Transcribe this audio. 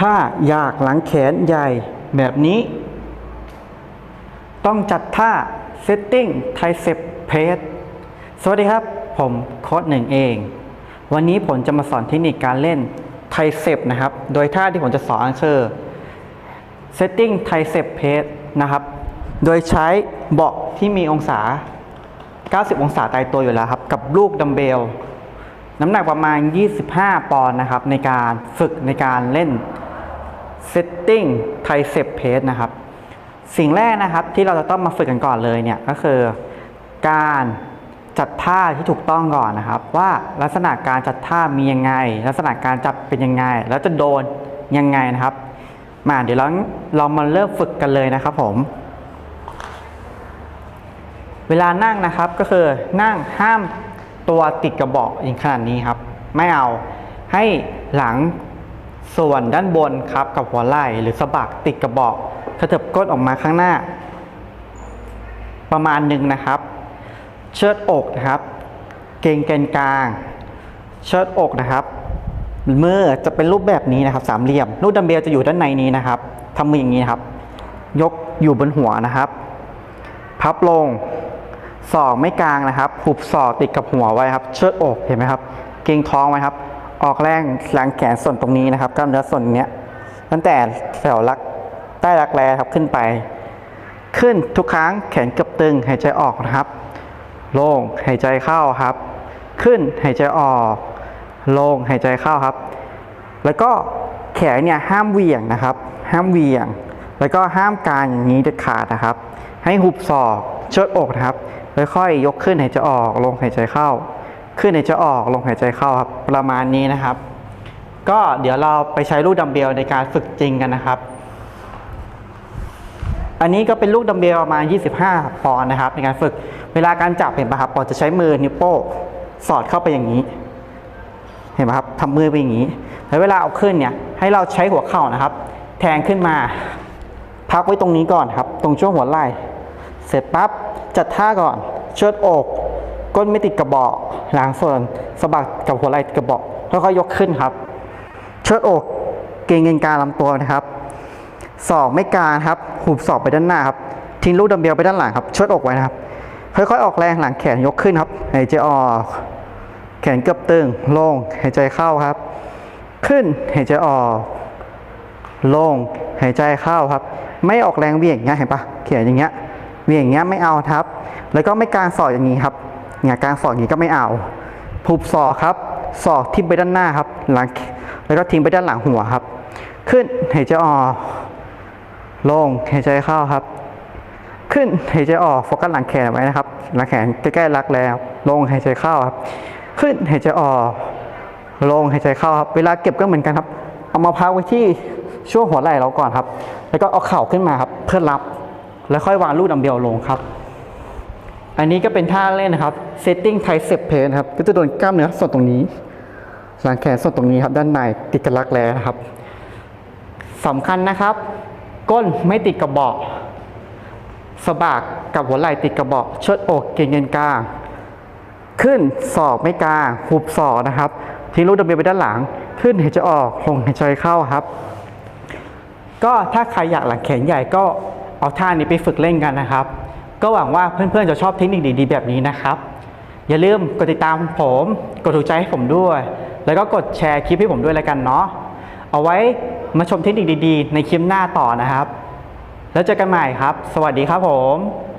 ถ้าอยากหลังแขนใหญ่แบบนี้ ต้องจัดท่า setting tricep press สวัสดีครับ ผมโค้ดหนึ่งเอง วันนี้ผมจะมาสอนเทคนิคการเล่น tricep นะครับ โดยท่าที่ผมจะสอนคือ setting tricep press นะครับ โดยใช้เบาะที่มีองศา 90 องศาตายตัวอยู่แล้วครับ กับลูกดัมเบลน้ำหนักประมาณ 25 ปอนด์นะครับ ในการฝึกในการเล่น setting tricep press นะครับ สิ่งแรกนะครับที่เราจะต้องมาฝึกกันก่อนเลยเนี่ยก็คือการจัดท่าที่ถูกต้องก่อนนะครับ ว่าลักษณะการจัดท่ามียังไง ลักษณะการจับเป็นยังไง แล้วจะโดนยังไงนะครับมาเดี๋ยวเราเรามาเริ่มฝึกกันเลยนะครับผม เวลานั่งนะครับก็คือนั่งห้ามตัวติดกระบอกอย่างขนาดนี้ครับ ไม่เอาให้หลัง ส่วนด้านบนครับกับหัวไหล่หรือสะบักติดกระบอกกระเถิบก้นออกมาข้างหน้า ประมาณหนึ่งนะครับ เชิดอกนะครับ เกงแกนกลาง เชิดอกนะครับมือจะเป็นรูปแบบนี้นะครับ สามเหลี่ยมลูกดัมเบลจะอยู่ด้านในนี้นะครับทำมืออย่างนี้นะครับ ยกอยู่บนหัวนะครับ พับลงศอกไม่กลางนะครับ หุบศอกติดกับหัวไว้ครับ เชิดอกเห็นไหมครับ เกรงท้องไว้ครับ ออกแรงหลังแขนส่วนตรงนี้นะครับกล้ามเนื้อส่วนเนี้ยตั้งแต่แถวรักใต้รักแร้ครับขึ้นไป ขึ้นทุกครั้งแขนเกือบตึงหายใจออกนะครับ ลงหายใจเข้าครับ ขึ้นหายใจออก ลงหายใจเข้าครับ แล้วก็แขนเนี่ยห้ามเหวี่ยงนะครับ ห้ามเหวี่ยง แล้วก็ห้ามกางอย่างนี้เด็ดขาดนะครับ ให้หุบศอกเชิดอกนะครับค่อยๆยกขึ้นหายใจออก ลงหายใจเข้า ขึ้นหายใจออกลงหายใจเข้าครับประมาณนี้นะครับ ก็เดี๋ยวเราไปใช้ลูกดัมเบลในการฝึกจริงกันนะครับ อันนี้ก็เป็นลูกดัมเบลประมาณ 25 ปอนด์นะครับ ในการฝึกเวลาการจับเห็นปะครับปอนจะใช้มือนิ้วโป้งสอดเข้าไปอย่างนี้ เห็นไหมครับทำมือไปอย่างนี้แล้วเวลาเอาขึ้นเนี่ยให้เราใช้หัวเข่านะครับ แทงขึ้นมา พักไว้ตรงนี้ก่อนครับ ตรงช่วงหัวไหล่เสร็จปั๊บจัดท่าก่อนเชิดอก ก้นไม่ติดกระบอกหลังส่วนสะบักกับหัวไหล่ติดกระบอกแล้วก็ยกขึ้นครับ เชิดอกเกรงเงินกางลำตัวนะครับศอกไม่กลางครับหุบศอกไปด้านหน้าครับทิ้งลูกดัมเบลไปด้านหลังครับเชิดอกไว้นะครับค่อยๆออกแรงหลังแขนยกขึ้นครับหายใจออก แขนเกือบตึงลงหายใจเข้าครับ ขึ้นหายใจออกลงหายใจเข้าครับ ไม่ออกแรงเวี่ยงอย่างเงี้ยเห็นปะแขนอย่างเงี้ยเวี่ยงอย่างเงี้ยไม่เอาครับ แล้วก็ไม่กางศอกอย่างนี้ครับ เนี่ยกางศอกอย่างนี้ก็ไม่เอาผูบศอกครับศอกทิ่มไปด้านหน้าครับ หลังแล้วก็ทิ้งไปด้านหลังหัวครับ ขึ้นหายใจออกลงหายใจเข้าครับ ขึ้นหายใจออกโฟกัสหลังแขนไว้นะครับ หลังแขนใกล้ๆรักแล้ว ลงหายใจเข้าครับ ขึ้นหายใจออก ลงหายใจเข้าครับ เวลาเก็บก็เหมือนกันครับ เอามาพักไว้ที่ช่วงหัวไหล่เราก่อนครับ แล้วก็เอาเข่าขึ้นมาครับ เพื่อรับ แล้วค่อยวางลูกดัมเบลลงครับ อันนี้ก็เป็นท่าเล่นนะครับ setting tricep press นะครับ ก็จะโดนกล้ามเนื้อส่วนตรงนี้หลังแขนส่วนตรงนี้ครับ ด้านในติดกับรักแร้นะครับสำคัญนะครับ ก้นไม่ติดกระบอกสะบักกับหัวไหล่ติดกระบอกชดอกเกรงเงินกลาง ขึ้นศอกไม่กลางหุบศอกนะครับทิ้งลูกดัมเบลไปด้านหลัง ขึ้นหายใจออกลงหายใจเข้าครับ ก็ถ้าใครอยากหลังแขนใหญ่ก็เอาท่านี้ไปฝึกเล่นกันนะครับ ก็หวังว่าเพื่อนๆจะชอบเทคนิคดีๆแบบนี้นะครับ อย่าลืมกดติดตามผม กดถูกใจให้ผมด้วย แล้วก็กดแชร์คลิปให้ผมด้วยแล้วกันเนาะเอาไว้มาชมเทคนิคดีๆ ในคลิปหน้าต่อนะครับ แล้วเจอกันใหม่ครับ สวัสดีครับผม